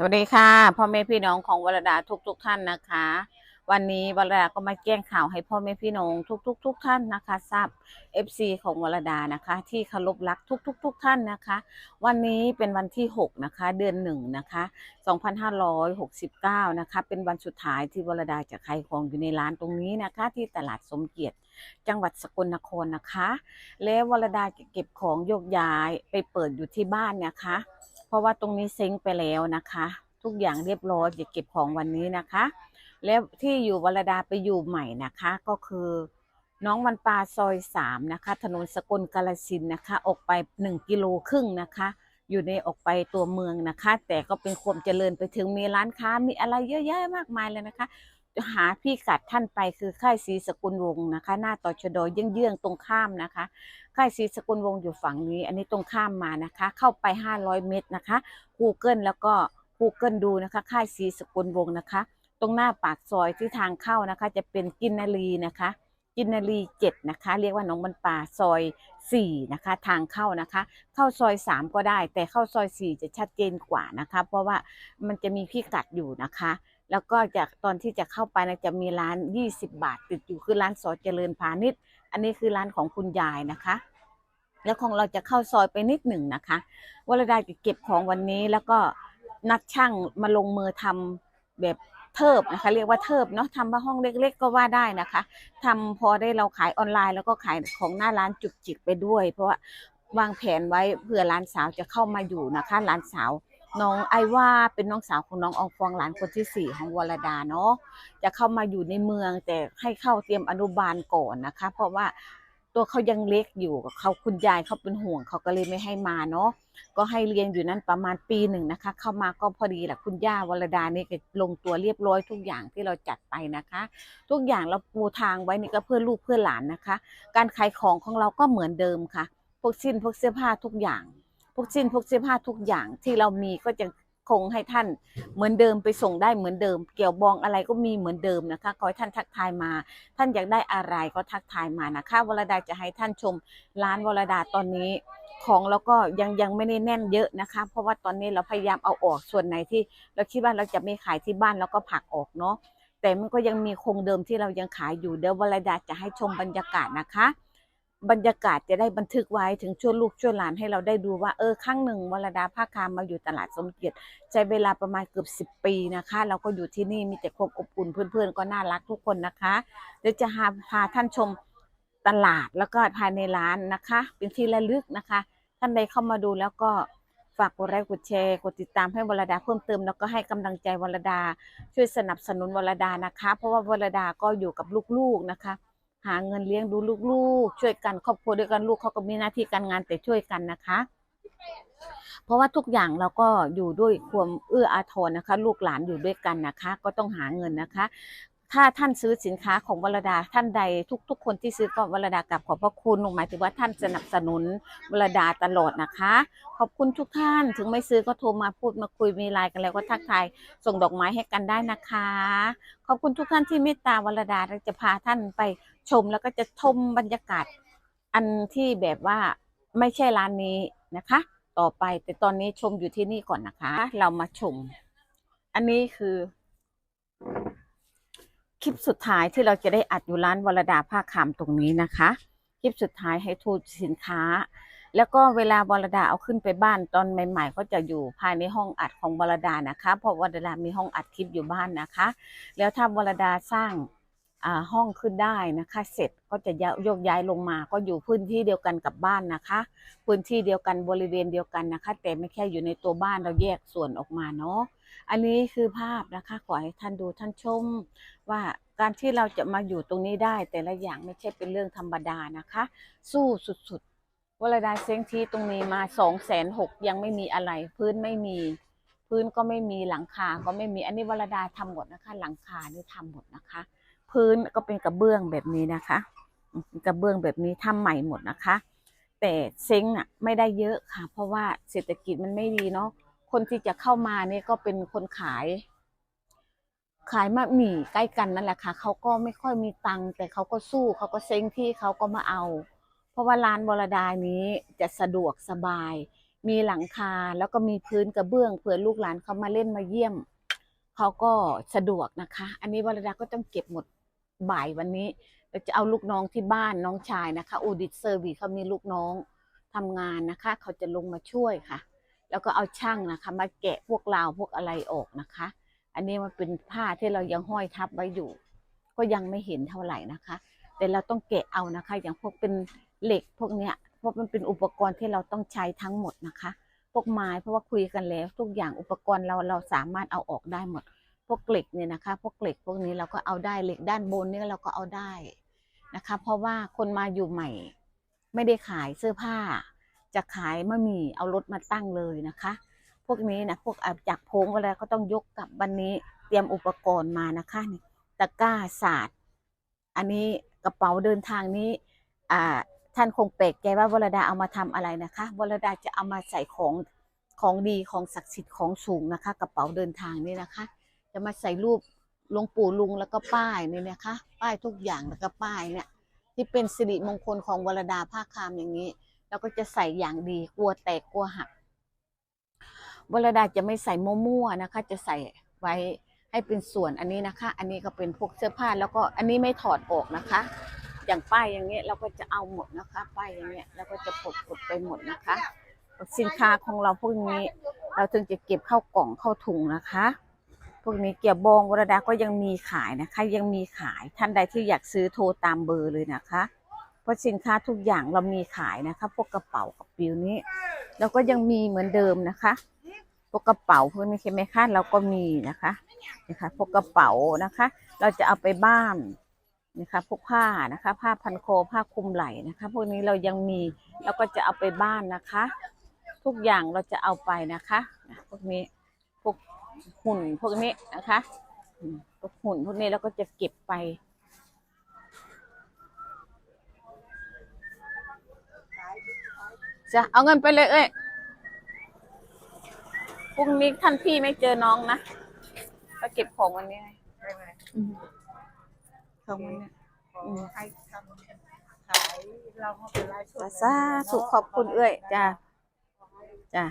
สวัสดีค่ะพ่อแม่พี่น้องของวรดาทุกทุกๆท่านนะคะ วันนี้วรดาก็มาแจ้งข่าวให้พ่อแม่พี่น้องทุกทุกทุกท่านนะคะทราบ FC ของวรดานะคะ ที่เคารพรักทุกทุกทุกท่านนะคะ วันนี้เป็นวันที่ 6 นะคะ เดือนหนึ่งนะคะ2569 นะคะ เป็นวันสุดท้ายที่วรดาจะขายของอยู่ในร้านตรงนี้นะคะ ที่ตลาดสมเกียรติจังหวัดสกลนครนะคะ แล้ววรดาเก็บของโยกย้ายไปเปิดอยู่ที่บ้านนะคะ เพราะว่าตรงนี้เซ้งไปแล้วนะคะ ทุกอย่างเรียบร้อยจะเก็บของวันนี้นะคะ แล้วที่อยู่วรดาไปอยู่ใหม่นะคะ ก็คือน้องวันปลาซอยสามนะคะ ถนนสกลกาลสินนะคะ ออกไปหนึ่งกิโลครึ่งนะคะ อยู่ในออกไปตัวเมืองนะคะ แต่ก็เป็นความเจริญไปถึงมีร้านค้ามีอะไรเยอะแยะมากมายเลยนะคะ หาพี่กัดท่านไปคือค่ายศรีสกุลวงศ์นะคะ หน้าต่อชดเยื่องๆตรงข้ามนะคะ ค่ายศรีสกุลวงศ์อยู่ฝั่งนี้ อันนี้ตรงข้ามมานะคะ เข้าไป 500 เมตรนะคะ Google แล้วก็ Google ดูนะคะ ค่ายศรีสกุลวงศ์นะคะ ตรงหน้าปากซอยที่ทางเข้านะคะ จะเป็นกินนารีนะคะกินนารีเจ็ดนะคะ เรียกว่าหน้องบันป่าซอยสี่นะคะ ทางเข้านะคะ เข้าซอยสามก็ได้ แต่เข้าซอยสี่จะชัดเจนกว่านะคะ เพราะว่ามันจะมีพิกัดอยู่นะคะ แล้วก็จากตอนที่จะเข้าไปนะจะมีร้าน 20 บาท ติดอยู่คือร้านสอเจริญพาณิชย์อันนี้คือร้านของคุณยายนะคะ แล้วของเราจะเข้าซอยไปนิดหนึ่งนะคะวรดาจะเก็บของวันนี้แล้วก็นัดช่างมาลงมือทำแบบเทิบนะคะเรียกว่าเทิบเนาะทำบ้าห้องเล็ก ๆ ก็ว่าได้นะคะทำพอได้เราขายออนไลน์ แล้วก็ขายของหน้าร้านจุกจิกไปด้วย เพราะว่าวางแผนไว้เผื่อร้านสาวจะเข้ามาอยู่นะคะร้านสาว น้องไอว่าเป็นน้องสาวของน้องอองฟองหลานคนที่สี่ของวรดาเนาะจะเข้ามาอยู่ในเมืองแต่ให้เข้าเตรียมอนุบาลก่อนนะคะ เพราะว่าตัวเขายังเล็กอยู่เขาคุณยายเขาเป็นห่วงเขาก็เลยไม่ให้มาเนาะก็ให้เรียนอยู่นั้นประมาณปีหนึ่งนะคะ เข้ามาก็พอดีแหละคุณย่าวรดานี่ก็ลงตัวเรียบร้อยทุกอย่างที่เราจัดไปนะคะ ทุกอย่างเราปูทางไว้นี่ก็เพื่อลูกเพื่อหลานนะคะ การขายของของเราก็เหมือนเดิมค่ะ พวกสิ้นพวกเสื้อผ้าทุกอย่าง วกสิ้นพวกเสื้อผ้าทุกอย่างที่เรามีก็จะคงให้ท่านเหมือนเดิมไปส่งได้เหมือนเดิม เกี่ยวบองอะไรก็มีเหมือนเดิมนะคะขอให้ท่านทักทายมา ท่านอยากได้อะไรก็ทักทายมานะคะวรดาจะให้ท่านชมร้านวรดาตอนนี้ของเราก็ยังยังไม่ได้แน่นเยอะนะคะ เพราะว่าตอนนี้เราพยายามเอาออกส่วนไหนที่ เราคิดว่าเราจะไม่ขายที่บ้านแล้วก็ผลักออกเนาะแต่มันก็ยังมีคงเดิมที่เรายังขายอยู่เดี๋ยววรดาจะให้ชมบรรยากาศนะคะ บรรยากาศจะได้บันทึกไว้ถึงช่วลูกช่วหลานให้เราได้ดูว่าเออครั้งหนึ่งวรดาภาคามมาอยู่ตลาดสมเกียรติใช้เวลาประมาณเกือบสิบปีนะคะ เราก็อยู่ที่นี่มีแต่ความอบอุ่นเพื่อนๆ ก็น่ารักทุกคนนะคะเดี๋ยวจะพาพาท่านชมตลาดแล้วก็ภายในร้านนะคะ เป็นที่ระลึกนะคะ ท่านใดเข้ามาดูแล้วก็ฝากกดไลค์กดแชร์กดติดตามให้วรดาเพิ่มเติมแล้วก็ให้กำลังใจวรดา ช่วยสนับสนุนวรดานะคะ เพราะว่าวรดาก็อยู่กับลูกๆนะคะ หาเงินเลี้ยงดูลูกๆ ช่วยกันครอบครัวด้วยกันลูกเขาก็มีหน้าที่การงานแต่ช่วยกันนะคะ เพราะว่าทุกอย่างเราก็อยู่ด้วยความเอื้ออาทรนะคะ ลูกหลานอยู่ด้วยกันนะคะ ก็ต้องหาเงินนะคะ ถ้าท่านซื้อสินค้าของวรดาท่านใดทุก ๆ คนที่ซื้อก็วรดากลับขอบพระคุณหมายถึงว่าท่านสนับสนุนวรดาตลอดนะคะ ขอบคุณทุกท่านถึงไม่ซื้อก็โทรมาพูดมาคุยมีไลน์กันแล้วก็ทักทายส่งดอกไม้ให้กันได้นะคะ ขอบคุณทุกท่านที่เมตตาวรดาเราจะพาท่านไปชมแล้วก็จะชมบรรยากาศ อันที่แบบว่าไม่ใช่ร้านนี้นะคะ ต่อไปแต่ตอนนี้ชมอยู่ที่นี่ก่อนนะคะ เรามาชม อันนี้คือ คลิปสุดท้ายที่เราจะได้อัดอยู่ร้านวรดาผ้าขามตรงนี้นะคะ คลิปสุดท้ายให้ทูสินค้า แล้วก็เวลาวรดาเอาขึ้นไปบ้านตอนใหม่ ๆ ก็จะอยู่ภายในห้องอัดของวรดานะคะ เพราะวรดามีห้องอัดคลิปอยู่บ้านนะคะ แล้วถ้าวรดาสร้างห้องขึ้นได้นะคะ เสร็จก็จะโยกย้ายลงมา ก็อยู่พื้นที่เดียวกันกับบ้านนะคะ พื้นที่เดียวกันบริเวณเดียวกันนะคะ แต่ไม่แค่อยู่ในตัวบ้านเราแยกส่วนออกมาเนาะ อันนี้คือภาพนะคะขอให้ท่านดูท่านชม ว่าการที่เราจะมาอยู่ตรงนี้ได้ แต่ละอย่างไม่ใช่เป็นเรื่องธรรมดานะคะ สู้สุดๆวรดาเซ้งที่ตรงนี้มาสองแสนหกยังไม่มีอะไร พื้นไม่มี พื้นก็ไม่มีหลังคาก็ไม่มีอันนี้วรดาทำหมดนะคะ หลังคานี่ทำหมดนะคะ พื้นก็เป็นกระเบื้องแบบนี้นะคะกระเบื้องแบบนี้ทำใหม่หมดนะคะ แต่เซ้งอะไม่ได้เยอะค่ะ เพราะว่าเศรษฐกิจมันไม่ดีเนาะ คนที่จะเข้ามาเนี่ยก็เป็นคนขาย ขายมะหมี่ใกล้กันนั่นแหละค่ะเขาก็ไม่ค่อยมีตังค์แต่เขาก็สู้เขาก็เซ้งที่เขาก็มาเอา เพราะว่าร้านบรดานี้จะสะดวกสบาย มีหลังคาแล้วก็มีพื้นกระเบื้องเผื่อลูกหลานเขามาเล่นมาเยี่ยมเขาก็สะดวกนะคะ อันนี้วรดาก็ต้องเก็บหมดบ่ายวันนี้เราจะเอาลูกน้องที่บ้านน้องชายนะคะอูดิตเซอร์วีเขามีลูกน้องทำงานนะคะ เขาจะลงมาช่วยค่ะ แล้วก็เอาช่างนะคะ มาแกะพวกราวพวกอะไรออกนะคะ อันนี้มันเป็นผ้าที่เรายังห้อยทับไว้อยู่ ก็ยังไม่เห็นเท่าไหร่นะคะ แต่เราต้องแกะเอานะคะ อย่างพวกเป็นเหล็กพวกเนี้ยเพราะมันเป็นอุปกรณ์ที่เราต้องใช้ทั้งหมดนะคะ พวกไม้เพราะว่าคุยกันแล้ว ทุกอย่างอุปกรณ์เราเราสามารถเอาออกได้หมด พวกเหล็กเนี่ยนะคะ พวกเหล็กพวกนี้เราก็เอาได้เหล็กด้านบนเนี่ยเราก็เอาได้นะคะ เพราะว่าคนมาอยู่ใหม่ ไม่ได้ขายเสื้อผ้า จะขายมะหมี่เอารถมาตั้งเลยนะคะ พวกนี้นะพวกจากโพงอะไรก็ต้องยกกลับวันนี้เตรียมอุปกรณ์มานะคะนี่ตะกร้าศาสตร์ อันนี้กระเป๋าเดินทางนี้อ่าท่านคงแปลกใจว่าวรดาเอามาทำอะไรนะคะวรดาจะเอามาใส่ของของดีของศักดิ์สิทธิ์ของสูงนะคะ กระเป๋าเดินทางนี่นะคะ จะมาใส่รูปหลวงปู่ลุงแล้วก็ป้ายนี่นะคะ ป้ายทุกอย่างแล้วก็ป้ายเนี่ยที่เป็นสิริมงคลของวรดาผ้าคามอย่างนี้ แล้วก็จะใส่อย่างดีกลัวแตกกลัวหักวรดาจะไม่ใส่มั่วๆนะคะ จะใส่ไว้ให้เป็นส่วนอันนี้นะคะ อันนี้ก็เป็นพวกเสื้อผ้าแล้วก็อันนี้ไม่ถอดออกนะคะ อย่างป้ายอย่างเงี้ยเราก็จะเอาหมดนะคะ ป้ายอย่างเงี้ยเราก็จะปลดปลดไปหมดนะคะ สินค้าของเราพวกนี้ เราถึงจะเก็บเข้ากล่องเข้าถุงนะคะ พวกนี้เกียร์บองวรดาก็ยังมีขายนะคะ ยังมีขายท่านใดที่อยากซื้อโทรตามเบอร์เลยนะคะ ราะสินค้าทุกอย่างเรามีขายนะคะ พวกกระเป๋ากับปิวนี้เราก็ยังมีเหมือนเดิมนะคะพวกกระเป๋าพวกนี้ใช่ไหมคะเราก็มีนะคะนะคะพวกกระเป๋านะคะ เราจะเอาไปบ้านนะคะพวกผ้านะคะ ผ้าพันคอผ้าคลุมไหล่นะคะ พวกนี้เรายังมีเราก็จะเอาไปบ้านนะคะ ทุกอย่างเราจะเอาไปนะคะนะพวกนี้พวกหุ่นพวกนี้นะคะพวกหุ่นพวกนี้เราก็จะเก็บไป จะเอาเงินไปเลยเอ้ยพรุ่งนี้ท่านพี่ไม่เจอน้องนะก็เก็บของวันนี้ไงได้ไหมอืมของวันนี้ ขอให้ทำขายเราก็เป็นรายส่วนสาธุขอบคุณเอ้ยจ้าจ้า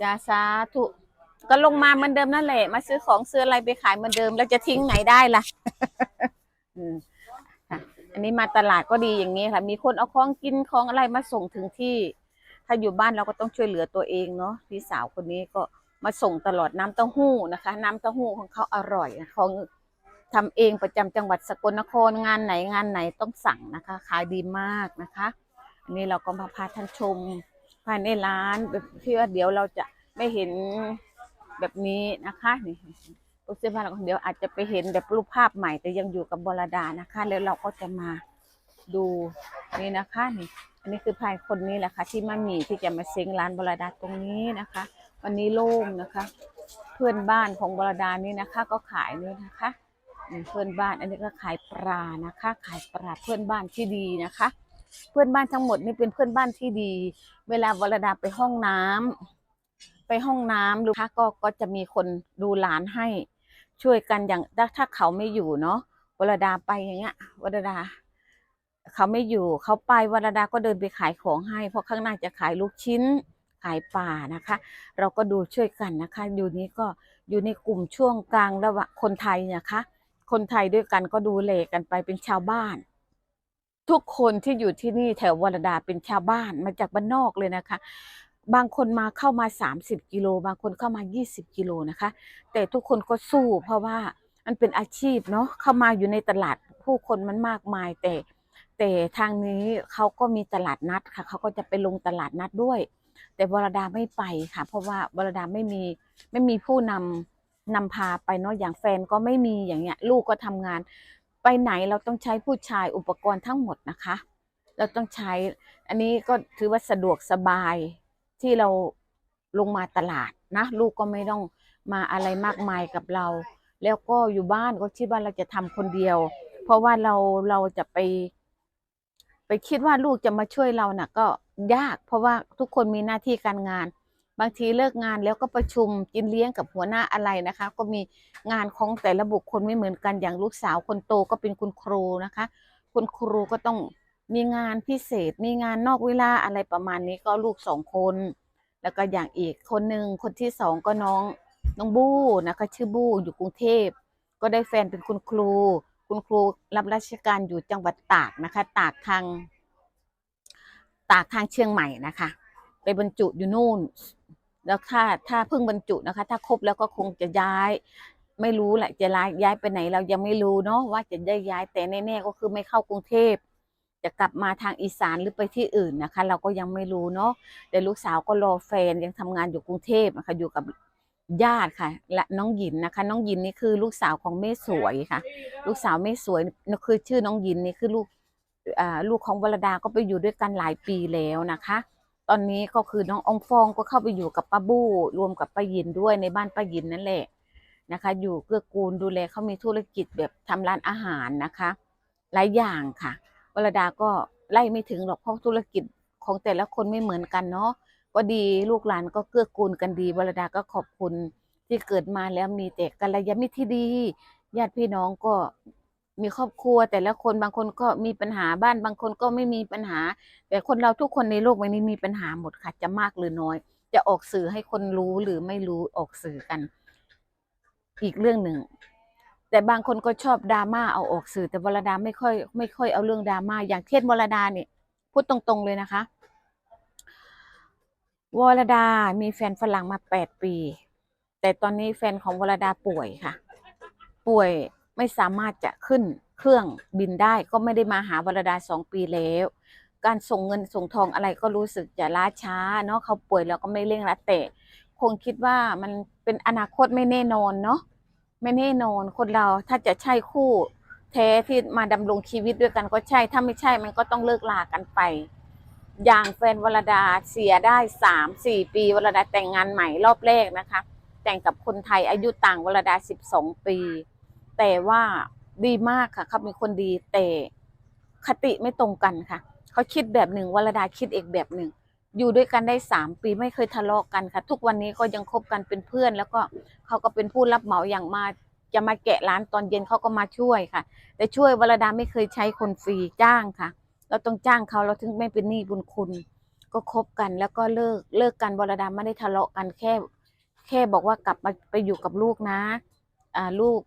จ้าสาธุก็ลงมาเหมือนเดิมนั่นแหละ มาซื้อของซื้ออะไรไปขายเหมือนเดิม แล้วจะทิ้งไหนได้ล่ะ อืมค่ะอันนี้มาตลาดก็ดีอย่างนี้ค่ะ มีคนเอาของกินของอะไรมาส่งถึงที่ ถ้าอยู่บ้านเราก็ต้องช่วยเหลือตัวเองเนาะพี่สาวคนนี้ก็มาส่งตลอดน้ำเต้าหู้นะคะ น้ำเต้าหู้ของเขาอร่อยนะเขาทำเองประจำจังหวัดสกลนครงานไหนงานไหนต้องสั่งนะคะ ขายดีมากนะคะอันนี้เราก็มาพาท่านชมภายในร้านแบบที่ว่าเดี๋ยวเราจะไม่เห็นแบบนี้นะคะนี่พวกเสื้อผ้าเราเดี๋ยวอาจจะไปเห็นแบบรูปภาพใหม่แต่ยังอยู่กับบรดานะคะ แล้วเราก็จะมาดูนี่นะคะนี่ อันนี้คือภายคนนี้แหละค่ะที่มามีที่จะมาเซ็งร้านบรดาตรงนี้นะคะ วันนี้โล่งนะคะ เพื่อนบ้านของบรดานี่นะคะ ก็ขายนี่นะคะเพื่อนบ้านอันนี้ก็ขายปลานะคะ ขายปลาเพื่อนบ้านที่ดีนะคะ เพื่อนบ้านทั้งหมดนี่เป็นเพื่อนบ้านที่ดี เวลาวรดาไปห้องน้ำไปห้องน้ำหรือคะก็ก็จะมีคนดูหลานให้ช่วยกันอย่างถ้าถ้าเขาไม่อยู่เนาะวรดาไปอย่างเงี้ยวรดา เขาไม่อยู่เขาไปวรดาก็เดินไปขายของให้ เพราะข้างหน้าจะขายลูกชิ้นขายปลานะคะ เราก็ดูช่วยกันนะคะ อยู่นี้ก็อยู่ในกลุ่มช่วงกลางระหว่างคนไทยนะคะ คนไทยด้วยกันก็ดูแลกันไปเป็นชาวบ้าน ทุกคนที่อยู่ที่นี่แถววรดาเป็นชาวบ้านมาจากบ้านนอกเลยนะคะ บางคนมาเข้ามา 30 กิโล บางคนเข้ามา 20 กิโลนะคะ แต่ทุกคนก็สู้เพราะว่ามันเป็นอาชีพเนาะเข้ามาอยู่ในตลาดผู้คนมันมากมายแต่ แต่ทางนี้เขาก็มีตลาดนัดค่ะ เขาก็จะไปลงตลาดนัดด้วย แต่วรดาไม่ไปค่ะ เพราะว่าวรดาไม่มีไม่มีผู้นำนำพาไปเนาะอย่างแฟนก็ไม่มีอย่างเงี้ย ลูกก็ทำงาน ไปไหนเราต้องใช้ผู้ชายอุปกรณ์ทั้งหมดนะคะ เราต้องใช้ อันนี้ก็ถือว่าสะดวกสบายที่เราลงมาตลาดนะ ลูกก็ไม่ต้องมาอะไรมากมายกับเรา แล้วก็อยู่บ้านก็คิดว่าเราจะทำคนเดียว เพราะว่าเราเราจะไป ไปคิดว่าลูกจะมาช่วยเราน่ะ ก็ยาก เพราะว่าทุกคนมีหน้าที่การงาน บางทีเลิกงานแล้วก็ประชุมกินเลี้ยงกับหัวหน้าอะไรนะคะ ก็มีงานของแต่ละบุคคลไม่เหมือนกันอย่างลูกสาวคนโตก็เป็นคุณครูนะคะ คุณครูก็ต้องมีงานพิเศษ มีงานนอกเวลาอะไรประมาณนี้ก็ลูกสองคน แล้วก็อย่างอีกคนหนึ่งคนที่สองก็น้องน้องบู้นะคะชื่อบู้อยู่กรุงเทพ ก็ได้แฟนเป็นคุณครู คุณครูรับราชการอยู่จังหวัดตากนะคะ ตากทาง ตากทางเชียงใหม่นะคะ ไปบรรจุอยู่นู่น แล้วถ้าถ้าเพิ่งบรรจุนะคะ ถ้าครบแล้วก็คงจะย้าย ไม่รู้แหละจะย้ายย้ายไปไหนเรายังไม่รู้เนาะว่าจะได้ย้ายแต่แน่ๆก็คือไม่เข้ากรุงเทพจะกลับมาทางอีสานหรือไปที่อื่นนะคะ เราก็ยังไม่รู้เนาะแต่ลูกสาวก็รอแฟนยังทำงานอยู่กรุงเทพนะคะอยู่กับ ญาติค่ะ และน้องยินนะคะ น้องยินนี่คือลูกสาวของแม่สวยค่ะ ลูกสาวแม่สวยคือชื่อน้องยินนี่คือลูกลูกของวรดาก็ไปอยู่ด้วยกันหลายปีแล้วนะคะ ตอนนี้ก็คือน้ององฟองก็เข้าไปอยู่กับป้าบู้รวมกับป้ายินด้วยในบ้านป้ายินนั่นแหละนะคะ อยู่เกื้อกูลดูแลเขามีธุรกิจแบบทำร้านอาหารนะคะ หลายอย่างค่ะวรดาก็ไล่ไม่ถึงหรอกเพราะธุรกิจของแต่ละคนไม่เหมือนกันเนาะ ก็ดีลูกหลานก็เกื้อกูลกันดีวรดาก็ขอบคุณที่เกิดมาแล้วมีแต่กัลยาณมิตรที่ดีญาติพี่น้องก็มีครอบครัว แต่ละคนบางคนก็มีปัญหาบ้านบางคนก็ไม่มีปัญหา แต่คนเราทุกคนในโลกใบนี้มีปัญหาหมดค่ะจะมากหรือน้อย จะออกสื่อให้คนรู้หรือไม่รู้ออกสื่อกัน อีกเรื่องหนึ่ง แต่บางคนก็ชอบดราม่าเอาออกสื่อ แต่วรดาไม่ค่อย ไม่ค่อยเอาเรื่องดราม่าอย่างเช่นวรดาเนี่ยพูดตรงๆเลยนะคะ วรดา มีแฟนฝรั่งมาแปดปี แต่ตอนนี้แฟนของวรดาป่วยค่ะ ป่วยไม่สามารถจะขึ้นเครื่องบินได้ก็ไม่ได้มาหาวรดาสองปีแล้ว การส่งเงินส่งทองอะไรก็รู้สึกจะล้าช้าเนาะเขาป่วยแล้วก็ไม่เร่งรัดแต่คงคิดว่ามันเป็นอนาคตไม่แน่นอนเนาะไม่แน่นอนคนเราถ้าจะใช่คู่แท้ที่มาดำรงชีวิตด้วยกันก็ใช่ ถ้าไม่ใช่มันก็ต้องเลิกลากันไป อย่างแฟนวรดาเสียได้สามสี่ปีวรดาแต่งงานใหม่รอบแรกนะคะ แต่งกับคนไทยอายุต่างวรดาสิบสองปี แต่ว่าดีมากค่ะเขาเป็นคนดีแต่คติไม่ตรงกันค่ะ เขาคิดแบบหนึ่งวรดาคิดเอกแบบหนึ่ง อยู่ด้วยกันได้สามปีไม่เคยทะเลาะกันค่ะ ทุกวันนี้ก็ยังคบกันเป็นเพื่อน แล้วก็เขาก็เป็นผู้รับเหมาอย่างมาจะมาแกะร้านตอนเย็นเขาก็มาช่วยค่ะ แต่ช่วยวรดาไม่เคยใช้คนฟรีจ้างค่ะ เราต้องจ้างเขาเราถึงไม่เป็นหนี้บุญคุณ ก็คบกันแล้วก็เลิกเลิกกันวรดาไม่ได้ทะเลาะกันแค่ แค่บอกว่ากลับมาไปอยู่กับลูกนะ อ่าลูก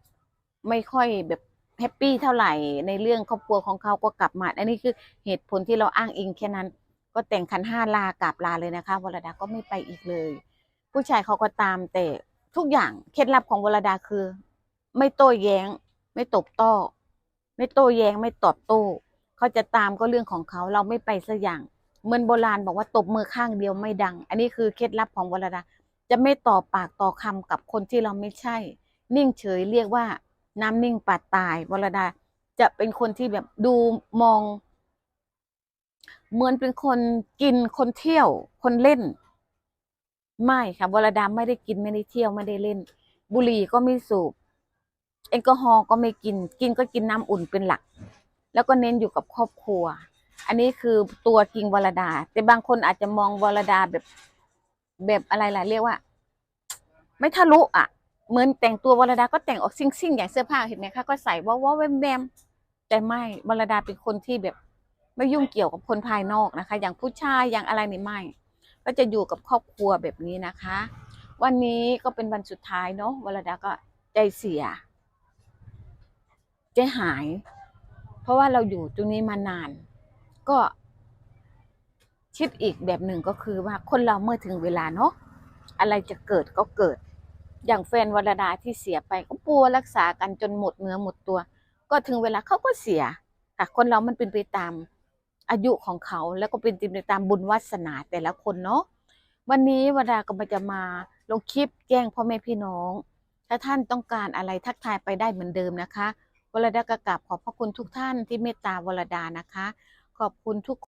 ไม่ค่อยแบบแฮปปี้เท่าไหร่ในเรื่องครอบครัวของเขาก็กลับมา อันนี้คือเหตุผลที่เราอ้างอิงแค่นั้น ก็แต่งขันห้าลากลับลาเลยนะคะวรดาก็ไม่ไปอีกเลย ผู้ชายเขาก็ตามแต่ทุกอย่างเคล็ดลับของวรดาคือ ไม่โต้แย้ง ไม่ตบโต้ไม่โต้แย้งไม่ตอบโต้ เขาจะตามก็เรื่องของเขาเราไม่ไปสักอย่างเหมือนโบราณบอกว่าตบมือข้างเดียวไม่ดัง อันนี้คือเคล็ดลับของวรดาจะไม่ต่อปากต่อคำกับคนที่เราไม่ใช่ นิ่งเฉยเรียกว่าน้ำนิ่งปัดตายวรดาจะเป็นคนที่แบบดูมอง เหมือนเป็นคนกินคนเที่ยว คนเล่น ไม่ค่ะวรดาไม่ได้กินไม่ได้เที่ยวไม่ได้เล่น บุหรี่ก็ไม่สูบแอลกอฮอล์ก็ไม่กิน กินก็กินน้ำอุ่นเป็นหลัก แล้วก็เน้นอยู่กับครอบครัว อันนี้คือตัวจริงวรดา แต่บางคนอาจจะมองวรดาแบบแบบอะไรล่ะเรียกว่า ไม่ทะลุอะ เหมือนแต่งตัววรดาก็แต่งออกซิ่งซิ่งๆอย่างเสื้อผ้าเห็นไหมคะก็ใส่ว้าวๆแวมแต่ไม่วรดาเป็นคนที่แบบ ไม่ยุ่งเกี่ยวกับคนภายนอกนะคะ อย่างผู้ชายอย่างอะไรนี่ไม่ก็จะอยู่กับครอบครัวแบบนี้นะคะ วันนี้ก็เป็นวันสุดท้ายเนาะวรดาก็ใจเสียใจหาย ราะว่าเราอยู่ตรงนี้มานาน ก็คิดอีกแบบหนึ่งก็คือว่าคนเราเมื่อถึงเวลาเนาะอะไรจะเกิดก็เกิด อย่างแฟนวรดาที่เสียไปก็ปัวรักษากันจนหมดเนื้อหมดตัว ก็ถึงเวลาเขาก็เสียค่ะคนเรามันเป็นไปตามอายุของเขาแล้วก็เป็นไปตามบุญวาสนาแต่ละคนเนาะวันนี้วรดาก็มาจะมาลงคลิปแจ้งพ่อแม่พี่น้อง ถ้าท่านต้องการอะไรทักทายไปได้เหมือนเดิมนะคะ วรดากราบขอบพระคุณทุกท่านที่เมตตาวรดานะคะ ขอบคุณทุก